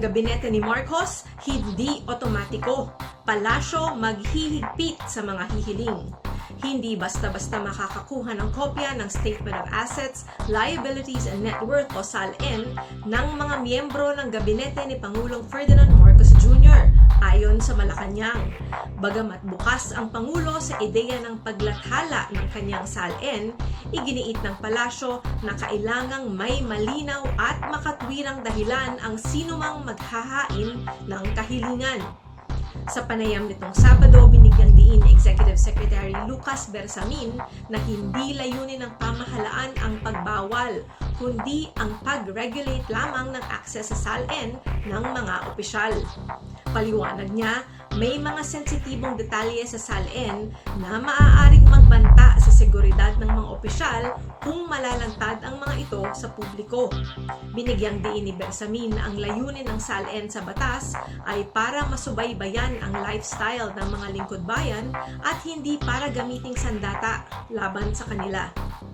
gabinete ni Marcos, hindi otomatiko. Palasyo maghihigpit sa mga hihiling. Hindi basta-basta makakakuha ng kopya ng Statement of Assets, Liabilities and Net Worth o SALN ng mga miyembro ng gabinete ni Pangulong Ferdinand Marcos Jr. ayon sa Malacanang. Bagamat bukas ang Pangulo sa ideya ng paglathala ng kanyang SALN, iginiit ng palasyo na kailangang may malinaw at makatwirang dahilan ang sinumang maghahain ng kahilingan. Sa panayam nitong Sabado, binigyang diin Executive Secretary Lucas Bersamin na hindi layunin ng pamahalaan ang pagbawal, kundi ang pag-regulate lamang ng access sa SALN ng mga opisyal. Paliwanag niya, may mga sensitibong detalye sa SALN na maaaring magbanta opisyal kung malalantad ang mga ito sa publiko. Binigyang diin ni Bersamin na ang layunin ng SALN sa batas ay para masubaybayan ang lifestyle ng mga lingkod bayan at hindi para gamiting sandata laban sa kanila.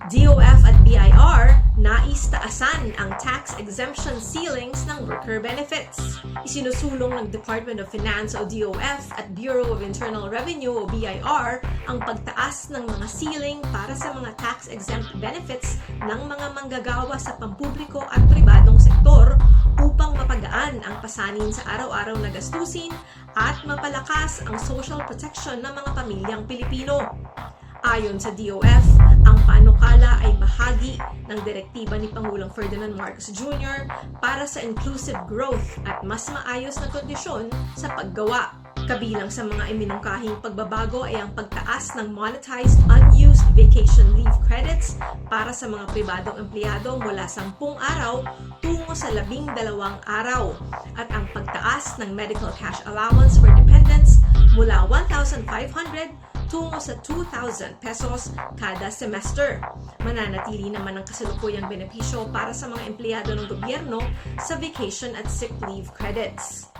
DOF at BIR nais taasan ang tax exemption ceilings ng worker benefits. Isinusulong ng Department of Finance o DOF at Bureau of Internal Revenue o BIR ang pagtaas ng mga ceiling para sa mga tax exempt benefits ng mga manggagawa sa pampubliko at pribadong sektor upang mapagaan ang pasanin sa araw-araw na gastusin at mapalakas ang social protection ng mga pamilyang Pilipino. Ayon sa DOF, ang panukala ay bahagi ng direktiba ni Pangulong Ferdinand Marcos Jr. para sa inclusive growth at mas maayos na kondisyon sa paggawa. Kabilang sa mga iminungkahing pagbabago ay ang pagtaas ng monetized unused vacation leave credits para sa mga pribadong empleyado mula 10 araw tungo sa 12 araw at ang pagtaas ng medical cash allowance for dependents mula 1,500 tungo sa 2,000 pesos kada semester. Mananatili naman ang kasalukuyang benepisyo para sa mga empleyado ng gobyerno sa vacation at sick leave credits.